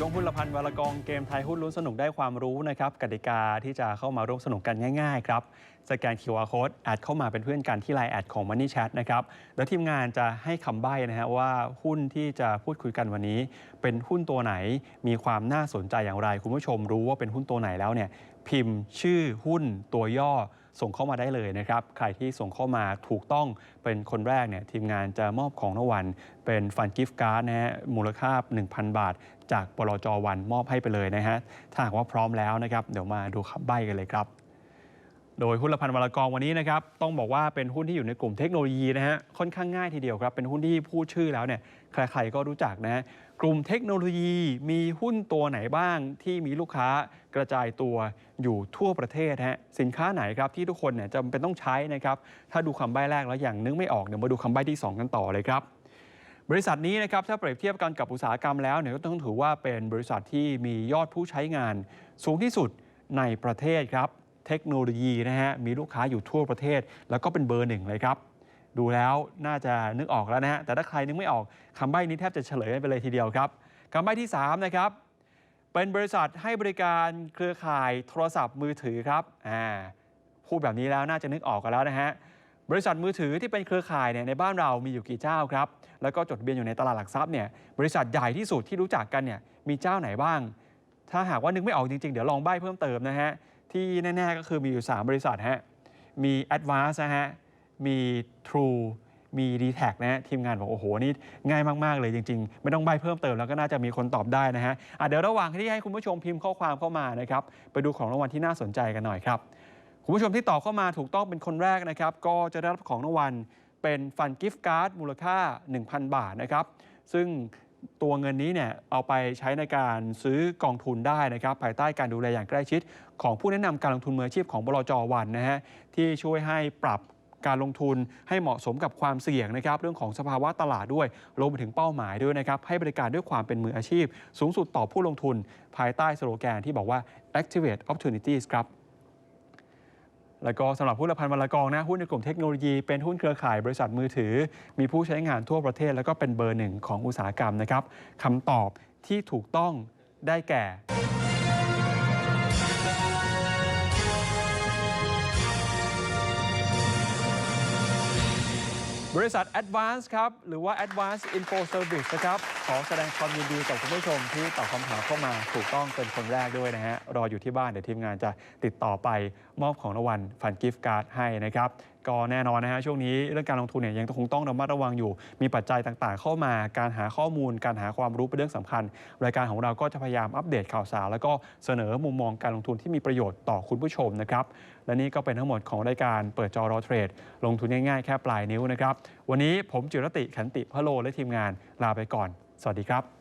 ช่วงหุ้นละพันวลกองเกมไทยหุ้นลุ้นสนุกได้ความรู้นะครับกติกาที่จะเข้ามาร่วมสนุกกันง่ายๆครับสแกน QR Code แอดเข้ามาเป็นเพื่อนกันที่ Line แอดของ Money Chat นะครับแล้วทีมงานจะให้คำใบ้นะฮะว่าหุ้นที่จะพูดคุยกันวันนี้ เป็นหุ้นตัวไหนมีความน่าสนใจอย่างไร คุณผู้ชมรู้ว่าเป็นหุ้นตัวไหนแล้วเนี่ยพิมพ์ชื่อหุ้นตัวย่อ ส่งเข้ามาได้เลยนะครับ ใครที่ส่งเข้ามาถูกต้องเป็นคนแรกเนี่ยทีมงานจะมอบของรางวัลเป็นฟันกิฟต์การ์ดนะฮะมูลค่า 1,000 บาท จากบลจวันมอบให้ไปเลยนะฮะถ้าหากว่าพร้อมแล้วนะครับ เดี๋ยวมาดูคำใบ้กันเลยครับ โดยหุ้นละพันวรกองวันนี้นะครับต้องบอกว่าเป็นหุ้นที่อยู่ในกลุ่มเทคโนโลยีนะฮะค่อนข้างง่ายทีเดียวครับ เป็นหุ้นที่พูดชื่อแล้วเนี่ยใครๆก็รู้จักนะฮะกลุ่มเทคโนโลยีมีหุ้นตัวไหนบ้างที่มีลูกค้ากระจายตัวอยู่ทั่วประเทศฮะสินค้าไหนครับที่ทุกคนเนี่ยจำเป็นต้องใช้นะครับถ้าดูคำใบ้แรกแล้วอย่างนึกไม่ออกเดี๋ยวมาดูคำใบ้ที่ 2 กันต่อเลยครับบริษัทนี้นะครับถ้าเปรียบเทียบกันกับอุตสาหกรรมแล้วเนี่ยก็ต้องถือว่าเป็นบริษัทที่มียอดผู้ใช้งานสูงที่สุดในประเทศครับ เทคโนโลยีนะฮะมีลูกค้าอยู่ทั่วประเทศ แล้วก็เป็นเบอร์หนึ่งเลยครับ ดูแล้วน่าจะนึกออกแล้วนะฮะแต่ถ้าใครนึกไม่ออกคำใบ้นี้แทบจะเฉลยไปเลยทีเดียวครับคำใบ้ที่ 3 นะครับ เป็นบริษัทให้บริการเครือข่ายโทรศัพท์มือถือครับอ่าพูดแบบนี้แล้วน่าจะนึกออกกันแล้วนะฮะบริษัทมือถือที่เป็นเครือข่ายเนี่ยในบ้านเรามีอยู่กี่เจ้าครับ แล้วก็จดทะเบียนอยู่ในตลาดหลักทรัพย์เนี่ยบริษัทใหญ่ที่สุดที่รู้จักกันเนี่ยมีเจ้าไหนบ้าง ถ้าหากว่านึกไม่ออกจริงๆ เดี๋ยวลองใบ้เพิ่มเติมนะฮะ ที่แน่ๆก็คือมีอยู่ 3 บริษัทฮะ มี Advance นะฮะ มี True มี d t แทนะฮะทีมงานบอกโอ้โห นี่ง่ายมาก ๆ เลยจริง ๆ ไม่ต้องใบเพิ่มเติมแล้วก็น่าจะมีคนตอบได้นะฮะอะเดี๋ยวระหว่างที่ให้คุณผู้ชมพิมพ์ข้อความเข้ามานะครับ ไปดูของรางวัลที่น่าสนใจกันหน่อยครับ คุณผู้ชมที่ตอบเข้ามาถูกต้องเป็นคนแรกนะครับ ก็จะได้รับของรางวัลเป็นฟันกิฟต์การ์ดมูลค่า 1,000 บาทนะครับ ซึ่ง ตัวเงินนี้เนี่ยเอาไปใช้ในการซื้อกองทุนได้นะครับ ภายใต้การดูแลอย่างใกล้ชิด ของผู้แนะนำการลงทุนมืออาชีพของบลจวันนะฮะที่ช่วยให้ปรับการลงทุนให้เหมาะสมกับความเสี่ยงนะครับ เรื่องของสภาวะตลาดด้วยรวมไปถึงเป้าหมายด้วยนะครับ ให้บริการด้วยความเป็นมืออาชีพ สูงสุดต่อผู้ลงทุน ภายใต้สโลแกนที่บอกว่า activate opportunities ครับ แล้วก็สำหรับหุ้นละพันวันละกองนะหุ้นในกลุ่มเทคโนโลยีเป็นหุ้นเครือข่ายบริษัทมือถือ มีผู้ใช้งานทั่วประเทศ แล้วก็เป็นเบอร์หนึ่งของอุตสาหกรรมนะครับคำตอบที่ถูกต้องได้แก่ บริษัท Advance ครับ หรือว่า Advance Info Service นะครับ ขอแสดงความยินดีกับคุณผู้ชมที่ตอบคำถามเข้ามาถูกต้องเป็นคนแรกด้วยนะฮะ รออยู่ที่บ้าน เดี๋ยวทีมงานจะติดต่อไปมอบของรางวัลฟันกิฟต์การ์ดให้นะครับ ก็แน่นอนนะฮะช่วงนี้เรื่องการลงทุนเนี่ยยังคงต้องระมัดระวังอยู่ มีปัจจัยต่างๆ เข้ามาการหาข้อมูล การหาความรู้เป็นเรื่องสำคัญ รายการของเราก็จะพยายามอัปเดตข่าวสาร แล้วก็เสนอมุมมองการลงทุนที่มีประโยชน์ต่อคุณผู้ชมนะครับและนี่ก็เป็นทั้งหมดของรายการเปิดจอรอเทรด ลงทุนง่ายๆแค่ปลายนิ้วนะครับวันนี้ผมจิรติขันติพะโลและทีมงานลาไปก่อน สวัสดีครับ